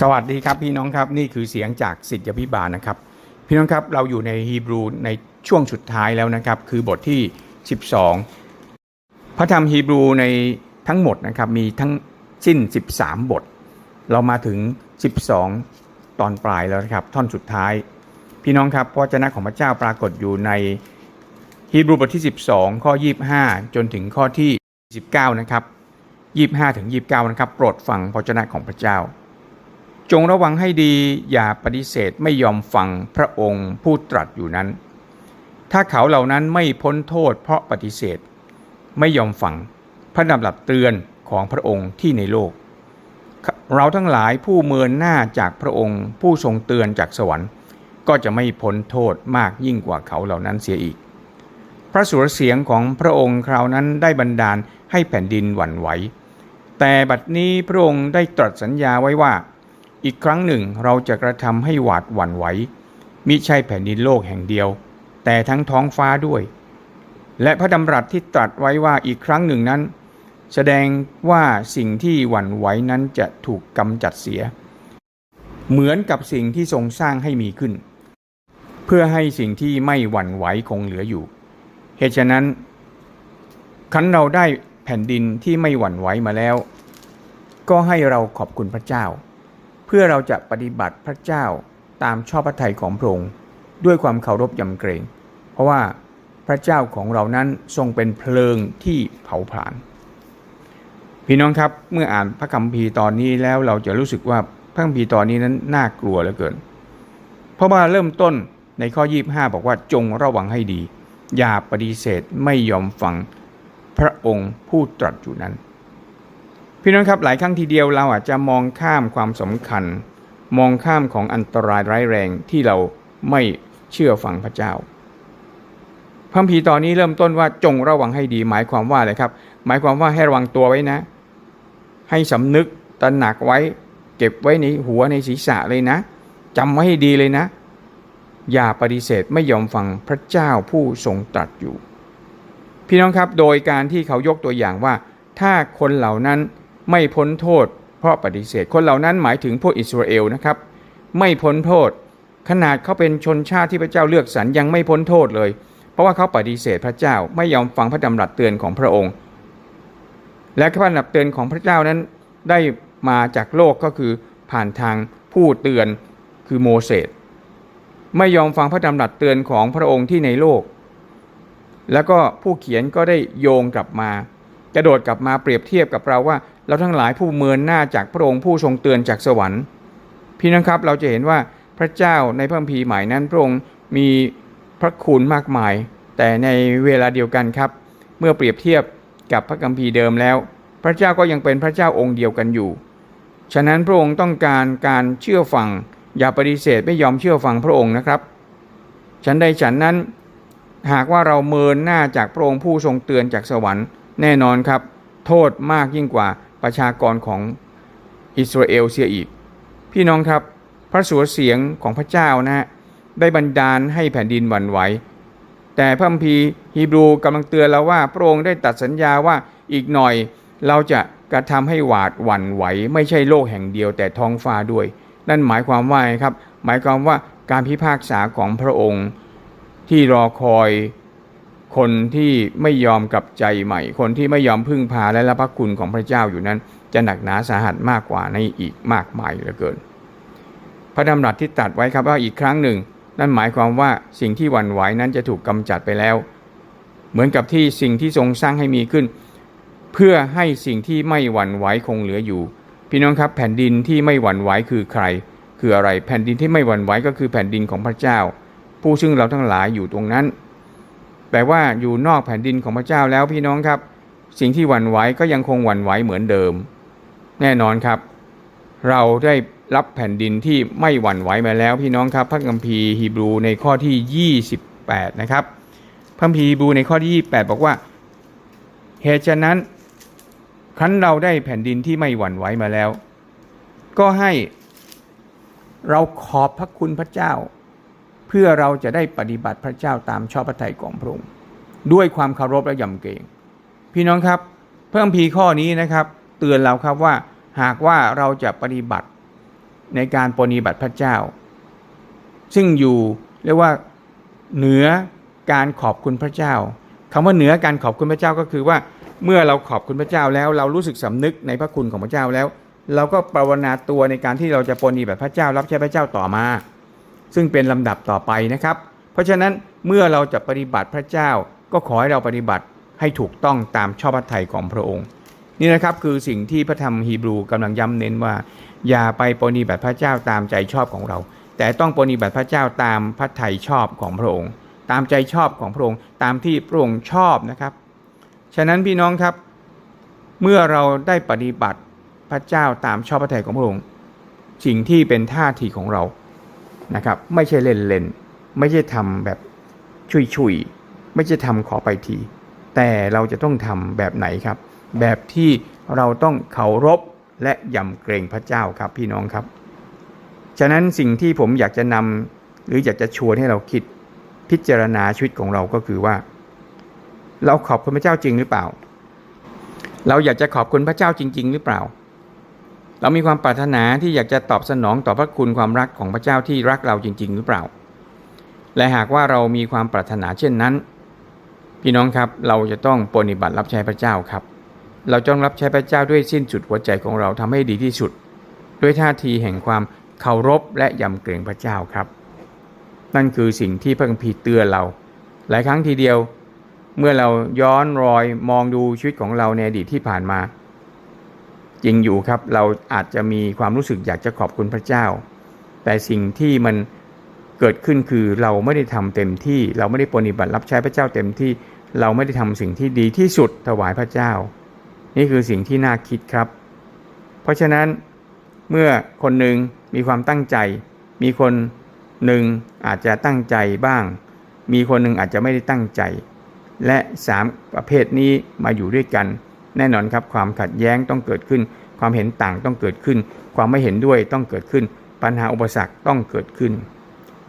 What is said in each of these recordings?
สวัสดีครับพี่น้องครับนี่คือเสียงจากสิทธิพิบาลนะครับ พี่น้องครับเราอยู่ในฮีบรูในช่วงสุดท้ายแล้วนะครับ คือบทที่ 12 พระธรรมฮีบรูในทั้งหมดนะครับมีทั้งสิ้น 13 บท เรามาถึง 12 ตอนปลายแล้วนะครับท่อนสุดท้าย พี่น้องครับพระวจนะของพระเจ้าปรากฏอยู่ในฮีบรูบทที่ 12 ข้อ 25 จนถึงข้อที่ 19 นะครับ 25 ถึง 29 นะครับ โปรดฟังพระวจนะของพระเจ้า จงระวังให้ดีอย่าปฏิเสธไม่ยอมฟังพระองค์ผู้ตรัสอยู่นั้น ถ้าเขาเหล่านั้นไม่พ้นโทษเพราะปฏิเสธ ไม่ยอมฟังพระดำรัสเตือนของพระองค์ที่ในโลก เราทั้งหลายผู้เมินหน้าจากพระองค์ผู้ทรงเตือนจากสวรรค์ ก็จะไม่พ้นโทษมากยิ่งกว่าเขาเหล่านั้นเสียอีก พระสุรเสียงของพระองค์คราวนั้นได้บันดาลให้แผ่นดินหวั่นไหวแต่บัดนี้พระองค์ได้ตรัสสัญญาไว้ว่า อีกครั้งหนึ่งเราจะกระทำให้หวาดหวั่นไหวมิใช่แผ่นดินโลกแห่งเดียว แต่ทั้งท้องฟ้าด้วย และพระดำรัสที่ตรัสไว้ว่าอีกครั้งหนึ่งนั้น แสดงว่าสิ่งที่หวั่นไหวนั้นจะถูกกำจัดเสีย เหมือนกับสิ่งที่ทรงสร้างให้มีขึ้น เพื่อให้สิ่งที่ไม่หวั่นไหวคงเหลืออยู่ เหตุฉะนั้นคันเราได้แผ่นดินที่ไม่หวั่นไหวมาแล้ว ก็ให้เราขอบคุณพระเจ้า เพื่อเราจะปฏิบัติพระเจ้าตามชอบพระทัยของพระองค์ด้วยความเคารพยำเกรง เพราะว่าพระเจ้าของเรานั้นทรงเป็นเพลิงที่เผาผลาญพี่น้องครับเมื่ออ่านพระคัมภีร์ตอนนี้แล้วเราจะรู้สึกว่าพระคัมภีร์ตอนนี้นั้นน่ากลัวเหลือเกิน เพราะว่าเริ่มต้นในข้อ 25 บอกว่าจงระวังให้ดี อย่าปฏิเสธไม่ยอมฟังพระองค์ผู้ตรัสอยู่นั้น พี่น้องครับหลายครั้งทีเดียวเราอาจจะมองข้ามความสำคัญ มองข้ามของอันตรายร้ายแรงที่เราไม่เชื่อฟังพระเจ้าพระคัมภีตอนนี้เริ่มต้นว่าจงระวังให้ดี หมายความว่าอะไรครับ หมายความว่าให้ระวังตัวไว้นะ ให้สำนึกตระหนักไว้ เก็บไว้ในหัวในศีรษะเลยนะจำไว้ให้ดีเลยนะ อย่าปฏิเสธไม่ยอมฟังพระเจ้าผู้ทรงตรัสอยู่ พี่น้องครับโดยการที่เขายกตัวอย่างว่า ถ้าคนเหล่านั้น ไม่พ้นโทษ เพราะปฏิเสธคนเหล่านั้นหมายถึงพวกอิสราเอลนะครับ ไม่พ้นโทษ ขนาดเขาเป็นชนชาติที่พระเจ้าเลือกสรรยังไม่พ้นโทษเลย เพราะว่าเขาปฏิเสธพระเจ้าไม่ยอมฟังพระดำรัสเตือนของพระองค์ และพระดำรัสเตือนของพระเจ้านั้นได้มาจากโลกก็คือผ่านทางผู้เตือนคือโมเสสไม่ยอมฟังพระดำรัสเตือนของพระองค์ที่ในโลก แล้วก็ผู้เขียนก็ได้โยงกลับมา กระโดดกลับมาเปรียบเทียบกับเราว่า เราทั้งหลายผู้เมินหน้าจากพระองค์ผู้ทรงเตือนจากสวรรค์ พี่น้องครับเราจะเห็นว่าพระเจ้าในพระคัมภีร์ใหม่นั้นพระองค์มีพระคุณมากมาย แต่ในเวลาเดียวกันครับ เมื่อเปรียบเทียบกับพระคัมภีร์เดิมแล้ว พระเจ้าก็ยังเป็นพระเจ้าองค์เดียวกันอยู่ ฉะนั้นพระองค์ต้องการการเชื่อฟัง อย่าปฏิเสธไม่ยอมเชื่อฟังพระองค์นะครับ ฉันใดฉันนั้น หากว่าเราเมินหน้าจากพระองค์ผู้ทรงเตือนจากสวรรค์ แน่นอนครับ โทษมากยิ่งกว่าประชากรของอิสราเอลเสียอีก พี่น้องครับ พระสุรเสียงของพระเจ้านะฮะได้บันดาลให้แผ่นดินหวั่นไหว แต่พระคัมภีร์ฮีบรูกำลังเตือนเราว่าพระองค์ได้ตัดสัญญาว่าอีกหน่อยเราจะกระทำให้หวาดหวั่นไหว ไม่ใช่โลกแห่งเดียวแต่ท้องฟ้าด้วย นั่นหมายความว่าครับ หมายความว่าการพิพากษาของพระองค์ที่รอคอย คนที่ไม่ยอมกลับใจใหม่ คนที่ไม่ยอมพึ่งพาและรับพระคุณของพระเจ้าอยู่นั้น จะหนักหนาสาหัสมากกว่าในอีกมากมายเหลือเกิน พระดำรัสที่ตัดไว้ครับว่าอีกครั้งหนึ่ง นั่นหมายความว่าสิ่งที่หวั่นไหวนั้นจะถูกกำจัดไปแล้ว เหมือนกับที่สิ่งที่ทรงสร้างให้มีขึ้น เพื่อให้สิ่งที่ไม่หวั่นไหวคงเหลืออยู่ พี่น้องครับแผ่นดินที่ไม่หวั่นไหวคือใคร คืออะไร แผ่นดินที่ไม่หวั่นไหวก็คือแผ่นดินของพระเจ้า ผู้ซึ่งเราทั้งหลายอยู่ตรงนั้น แต่ว่าอยู่นอกแผ่นดินของพระเจ้าแล้วพี่น้องครับ สิ่งที่หวั่นไหวก็ยังคงหวั่นไหวเหมือนเดิม แน่นอนครับ เราได้รับแผ่นดินที่ไม่หวั่นไหวมาแล้ว พี่น้องครับ พระคัมภีร์ฮีบรูในข้อที่ 28 นะครับพระคัมภีร์ฮีบรูในข้อที่ 28 บอกว่าเหตุฉะนั้นครั้นเราได้แผ่นดินที่ไม่หวั่นไหวมาแล้ว ก็ให้เราขอบพระคุณพระเจ้า เพื่อเราจะได้ปฏิบัติพระเจ้าตามชอบพระทัยของพระองค์ด้วยความเคารพและยำเกรงพี่น้องครับ เพระคัมภีข้อนี้นะครับ เตือนเราครับว่าหากว่าเราจะปฏิบัติในการปฏิบัติพระเจ้า ซึ่งอยู่เรียกว่าเหนือการขอบคุณพระเจ้าคำว่าเหนือการขอบคุณพระเจ้าก็คือว่าเมื่อเราขอบคุณพระเจ้าแล้ว เรารู้สึกสำนึกในพระคุณของพระเจ้าแล้ว เราก็ภาวนาตัวในการที่เราจะปฏิบัติพระเจ้า รับใช้พระเจ้าต่อมา ซึ่งเป็นลำดับต่อไปนะครับ เพราะฉะนั้นเมื่อเราจะปฏิบัติพระเจ้าก็ขอให้เราปฏิบัติให้ถูกต้องตามชอบพระทัยของพระองค์ นี่นะครับคือสิ่งที่พระธรรมฮีบรูกำลังย้ำเน้นว่า อย่าไปปฏิบัติพระเจ้าตามใจชอบของเรา แต่ต้องปฏิบัติพระเจ้าตามพระทัยชอบของพระองค์ ตามใจชอบของพระองค์ ตามที่พระองค์ชอบนะครับ ฉะนั้นพี่น้องครับ เมื่อเราได้ปฏิบัติพระเจ้าตามชอบพระทัยของพระองค์ สิ่งที่เป็นท่าทีของเรา นะครับ ไม่ใช่เล่นเล่นไม่ใช่ทำแบบชุยชุยไม่ใช่ทำขอไปที แต่เราจะต้องทำแบบไหนครับ แบบที่เราต้องเคารพและยำเกรงพระเจ้าครับพี่น้องครับ ฉะนั้นสิ่งที่ผมอยากจะนำหรืออยากจะชวนให้เราคิดพิจารณาชีวิตของเราก็คือว่า เราขอบคุณพระเจ้าจริงหรือเปล่า เราอยากจะขอบคุณพระเจ้าจริง ๆ หรือเปล่า เรามีความปรารถนาที่อยากจะตอบสนองต่อพระคุณความรักของพระเจ้าที่รักเราจริง ๆ หรือเปล่า และหากว่าเรามีความปรารถนาเช่นนั้น พี่น้องครับเราจะต้องปฏิบัติรับใช้พระเจ้าครับ เราต้องรับใช้พระเจ้าด้วยสิ้นสุดหัวใจของเราทำให้ดีที่สุด ด้วยท่าทีแห่งความเคารพและยำเกรงพระเจ้าครับ นั่นคือสิ่งที่พระคัมภีร์เตือนเรา หลายครั้งทีเดียว เมื่อเราย้อนรอยมองดูชีวิตของเราในอดีตที่ผ่านมา จริงอยู่ครับเราอาจจะมีความรู้สึกอยากจะขอบคุณพระเจ้า แต่สิ่งที่มันเกิดขึ้นคือเราไม่ได้ทำเต็มที่ เราไม่ได้ปฏิบัติรับใช้พระเจ้าเต็มที่ เราไม่ได้ทำสิ่งที่ดีที่สุดถวายพระเจ้า นี่คือสิ่งที่น่าคิดครับ เพราะฉะนั้นเมื่อคนหนึ่งมีความตั้งใจ มีคนหนึ่งอาจจะตั้งใจบ้าง มีคนหนึ่งอาจจะไม่ได้ตั้งใจ และสามประเภทนี้มาอยู่ด้วยกัน แน่นอนครับความขัดแย้งต้องเกิดขึ้น ความเห็นต่างต้องเกิดขึ้น ความไม่เห็นด้วยต้องเกิดขึ้น ปัญหาอุปสรรคต้องเกิดขึ้น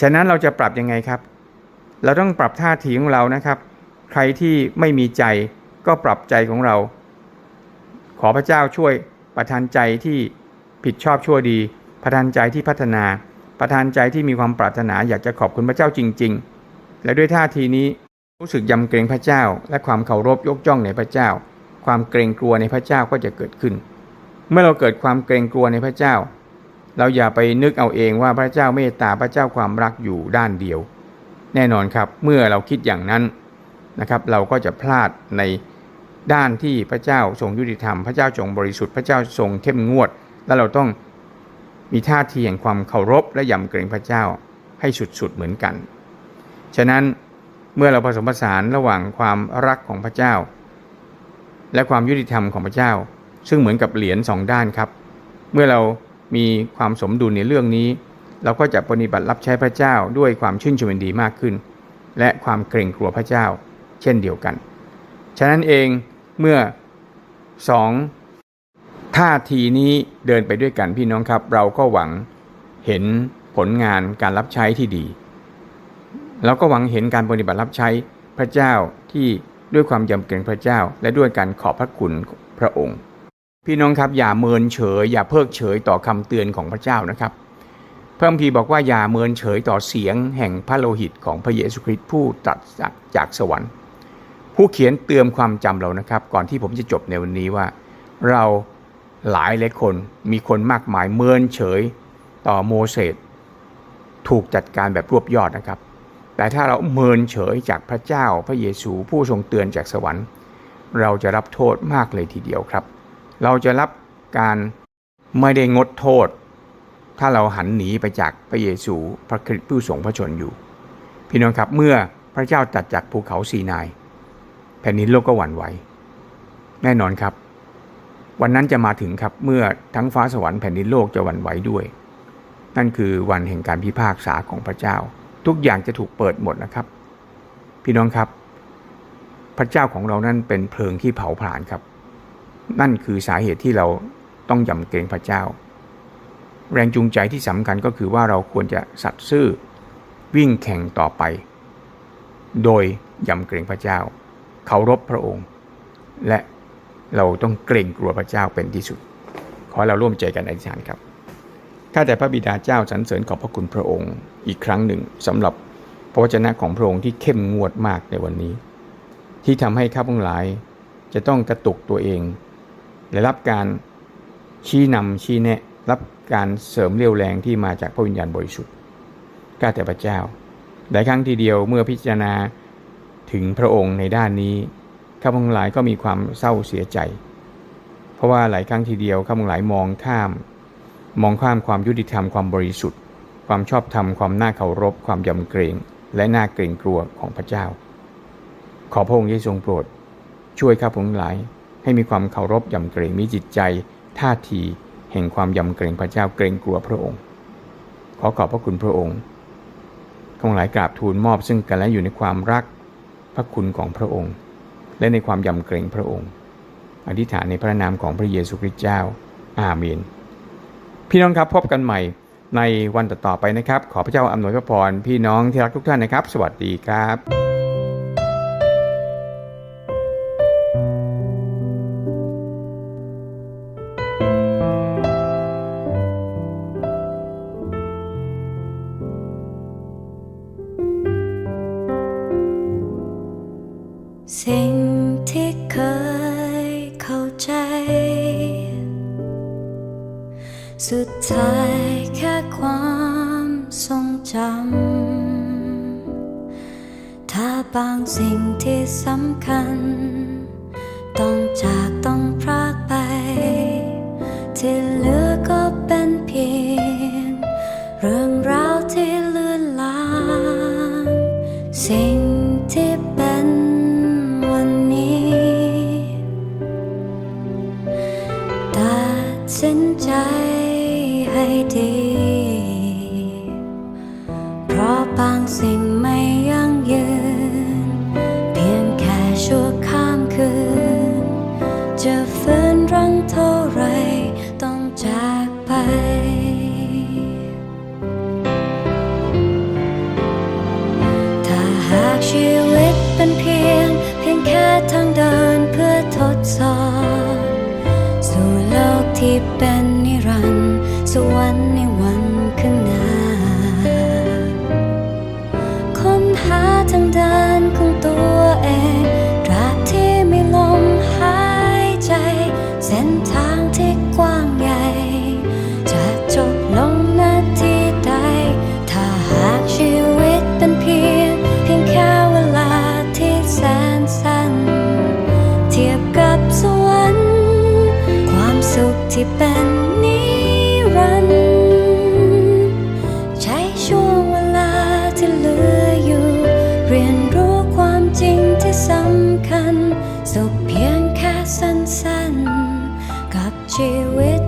ฉะนั้นเราจะปรับยังไงครับ เราต้องปรับท่าทีของเรานะครับ ใครที่ไม่มีใจก็ปรับใจของเรา ขอพระเจ้าช่วยประทานใจที่ผิดชอบชั่วดี ประทานใจที่พัฒนา ประทานใจที่มีความปรารถนาอยากจะขอบคุณพระเจ้าจริง ๆ และด้วยท่าทีนี้รู้สึกยำเกรงพระเจ้า และความเคารพยกย่องในพระเจ้า ความเกรงกลัวในพระเจ้าก็จะเกิดขึ้น เมื่อเราเกิดความเกรงกลัวในพระเจ้า เราอย่าไปนึกเอาเองว่าพระเจ้าเมตตาพระเจ้าความรักอยู่ด้านเดียว แน่นอนครับเมื่อเราคิดอย่างนั้นนะครับ เราก็จะพลาดในด้านที่พระเจ้าทรงยุติธรรม พระเจ้าทรงบริสุทธิ์พระเจ้าทรงเข้มงวด และเราต้องมีท่าทีแห่งความเคารพและยำเกรงพระเจ้าให้สุดๆเหมือนกัน ฉะนั้นเมื่อเราผสมผสานระหว่างความรักของพระเจ้า และความยุติธรรมของพระเจ้า ซึ่งเหมือนกับเหรียญสองด้านครับ เมื่อเรามีความสมดุลในเรื่องนี้ เราก็จะปฏิบัติรับใช้พระเจ้าด้วยความชื่นชมยินดีมากขึ้น และความเกรงกลัวพระเจ้า เช่นเดียวกัน ฉะนั้นเองเมื่อสองท่าทีนี้เดินไปด้วยกันพี่น้องครับ เราก็หวังเห็นผลงานการรับใช้ที่ดี เราก็หวังเห็นการปฏิบัติรับใช้พระเจ้าที่ ด้วยความยำเกรงพระเจ้า และด้วยการขอบพระคุณพระองค์ พี่น้องครับอย่าเมินเฉย อย่าเพิกเฉยต่อคำเตือนของพระเจ้านะครับ พระคัมภีร์บอกว่าอย่าเมินเฉยต่อเสียงแห่งพระโลหิตของพระเยซูคริสต์ผู้ตรัสจากจากสวรรค์ ผู้เขียนเตือนความจำเรานะครับ ก่อนที่ผมจะจบในวันนี้ว่า เราหลายหลายคนมีคนมากมายเมินเฉยต่อโมเสสถูกจัดการแบบรวบยอดนะครับ แต่ถ้าเราเมินเฉยจากพระเจ้าพระเยซูผู้ทรงเตือนจากสวรรค์ เราจะรับโทษมากเลยทีเดียวครับ เราจะรับการไม่ได้งดโทษ ถ้าเราหันหนีไปจากพระเยซูพระคริสต์ผู้ทรงพระชนอยู่ พี่น้องครับเมื่อพระเจ้าตัดจากภูเขาซีนายแผ่นดินโลกก็หวั่นไหวแน่นอนครับ วันนั้นจะมาถึงครับเมื่อทั้งฟ้าสวรรค์แผ่นดินโลกจะหวั่นไหวด้วย นั่นคือวันแห่งการพิพากษาของพระเจ้า ทุกอย่างจะถูกเปิดหมดนะครับ พี่น้องครับ พระเจ้าของเรานั้นเป็นเพลิงที่เผาผลาญครับ นั่นคือสาเหตุที่เราต้องยำเกรงพระเจ้า แรงจูงใจที่สำคัญก็คือว่าเราควรจะสัตย์ซื่อวิ่งแข่งต่อไป โดยยำเกรงพระเจ้าเคารพพระองค์ และเราต้องเกรงกลัวพระเจ้าเป็นที่สุด ขอเราร่วมใจกันอธิษฐานครับ ข้าแต่พระบิดาเจ้าสรรเสริญขอบพระคุณพระองค์อีกครั้งหนึ่งสำหรับพระวจนะของพระองค์ที่เข้มงวดมากในวันนี้ ที่ทำให้ข้าพงหลาย จะต้องกระตุกตัวเอง และรับการชี้นำชี้แนะ รับการเสริมเรี่ยวแรงที่มาจากพระวิญญาณบริสุทธิ์ข้าแต่พระเจ้าหลายครั้งทีเดียวเมื่อพิจารณาถึงพระองค์ในด้านนี้ข้าพงหลายก็มีความเศร้าเสียใจ เพราะว่าหลายครั้งทีเดียวข้าพงหลายมองข้าม มองข้ามความยุติธรรมความบริสุทธิ์ ความชอบธรรมความน่าเคารพ ความยำเกรง และน่าเกรงกลัวของพระเจ้า ขอพระองค์ได้ทรงโปรด ช่วยข้าพงหลาย ให้มีความเคารพยำเกรงมีจิตใจ ท่าทีแห่งความยำเกรงพระเจ้าเกรงกลัวพระองค์ ขอขอบพระคุณพระองค์ข้าพงหลายกราบทูลมอบซึ่งกันและอยู่ในความรักพระคุณของพระองค์ และในความยำเกรงพระองค์ อธิษฐานในพระนามของพระเยซูคริสต์เจ้า อาเมน พี่น้องครับพบกันใหม่ในวันต่อๆไปนะครับ ขอพระเจ้าอำนวยพระพรพี่น้องที่รักทุกท่านนะครับ สวัสดีครับสิ่ง ทายแค่ความทรงจำ ถ้าบางสิ่งที่สำคัญ ต้องจาก she with.